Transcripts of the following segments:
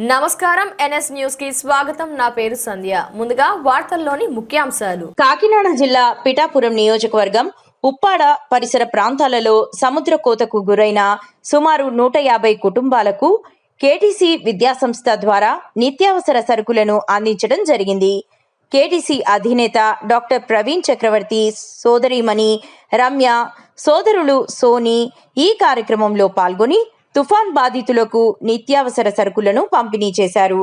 నమస్కారం ఎన్ఎస్ న్యూస్కి స్వాగతం. నా పేరు సంధ్య. ముందుగా వార్తల్లోని ముఖ్యాంశాలు. కాకినాడ జిల్లా పిఠాపురం నియోజకవర్గం ఉప్పాడ పరిసర ప్రాంతాలలో సముద్ర కోతకు గురైన సుమారు నూట యాభై కుటుంబాలకు కేటీసీ విద్యాసంస్థ ద్వారా నిత్యావసర సరుకులను అందించడం జరిగింది. కేటీసీ అధినేత డాక్టర్ ప్రవీణ్ చక్రవర్తి సోదరీమణి రమ్య సోదరులు సోని ఈ కార్యక్రమంలో పాల్గొని తుఫాన్ బాధితులకు నిత్యావసర సరుకులను పంపిణీ చేశారు.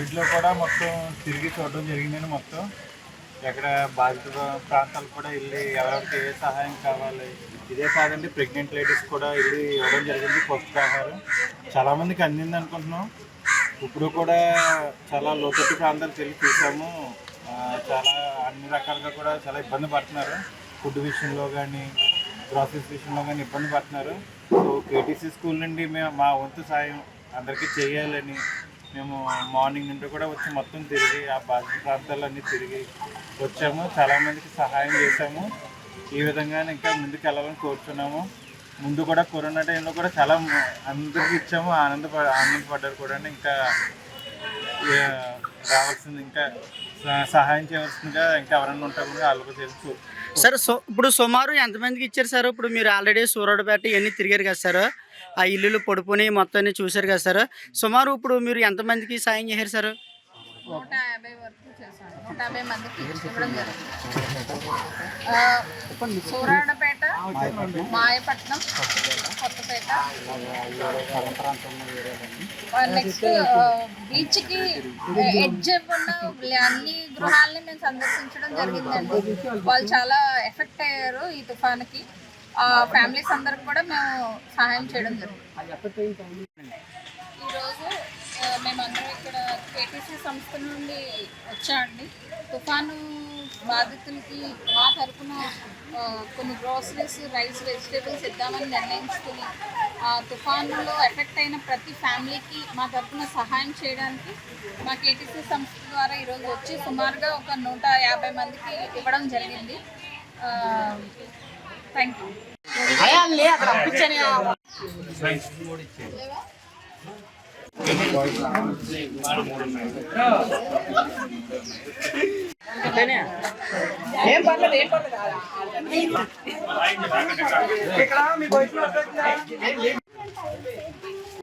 సైడ్లో కూడా మొత్తం తిరిగి చూడడం జరిగిందని మొత్తం. ఎక్కడ బాధిత ప్రాంతాలు కూడా వెళ్ళి ఎవరికి ఏ సహాయం కావాలి ఇదే కాదండి ప్రెగ్నెంట్ లేడీస్ కూడా వెళ్ళి ఇవ్వడం జరిగింది పౌష్టికాహారం చాలామందికి అందింది అనుకుంటున్నాం. ఇప్పుడు కూడా చాలా లోతట్టు ప్రాంతాలకు వెళ్ళి చూసాము. చాలా అన్ని రకాలుగా కూడా చాలా ఇబ్బంది పడుతున్నారు. ఫుడ్ విషయంలో కానీ గ్రాసరీస్ విషయంలో కానీ ఇబ్బంది పడుతున్నారు. సో కేటీసీ స్కూల్ నుండి మేము మా వంతు సాయం అందరికీ చేయాలని మేము మార్నింగ్ నుండి కూడా వచ్చి మొత్తం తిరిగి ఆ బాధిత ప్రాంతాలన్నీ తిరిగి వచ్చాము. చాలామందికి సహాయం చేశాము. ఈ విధంగా ఇంకా ముందుకు వెళ్ళాలని కోరుతున్నాము ముందు కూడా కరోనా టైంలో కూడా చాలా అందరికి ఇచ్చాము. ఆనంద ఆనందపడ్డారు కూడా ఇంకా రావాల్సింది ఇంకా సహాయం చేయవలసిందిగా ఇంకా ఎవరైనా ఉంటారు కూడా తెలుసు. సార్ సో ఇప్పుడు సుమారు ఎంతమందికి ఇచ్చారు సార్? ఇప్పుడు మీరు ఆల్రెడీ సూర్యుడుపేట ఇవన్నీ తిరిగారు కదా సార్. ఆ ఇల్లులు పడుకుని మొత్తం అన్ని చూశారు కదా సార్. సుమారు ఇప్పుడు మీరు ఎంతమందికి సాయం చేశారు సార్? నూట యాభై వరకు చేశాను నూట యాభై మందికి ఇవ్వడం జరిగింది. సూరాడపేట మాయపట్నం నెక్స్ట్ నెక్స్ట్ బీచ్కి ఎడ్జ్ ఉన్న అన్ని గృహాలని మేము సందర్శించడం జరిగిందండి. వాళ్ళు చాలా ఎఫెక్ట్ అయ్యారు ఈ తుఫాన్కి. ఆ ఫ్యామిలీస్ అందరికి కూడా మేము సహాయం చేయడం జరిగింది. ఈరోజు కేటీసీ సంస్థ నుండి వచ్చామండి తుఫాను బాధితులకి మా తరఫున కొన్ని గ్రోసరీస్ రైస్ వెజిటేబుల్స్ ఇద్దామని నిర్ణయించుకుని ఆ తుఫానులో ఎఫెక్ట్ అయిన ప్రతి ఫ్యామిలీకి మా తరఫున సహాయం చేయడానికి మా కేటీసీ సంస్థ ద్వారా ఈరోజు వచ్చి సుమారుగా ఒక నూట యాభై మందికి ఇవ్వడం జరిగింది. థ్యాంక్ యూ ఏం పర్లేదు ఏం పర్లేదు. ఇక్కడ మీకు వచ్చిన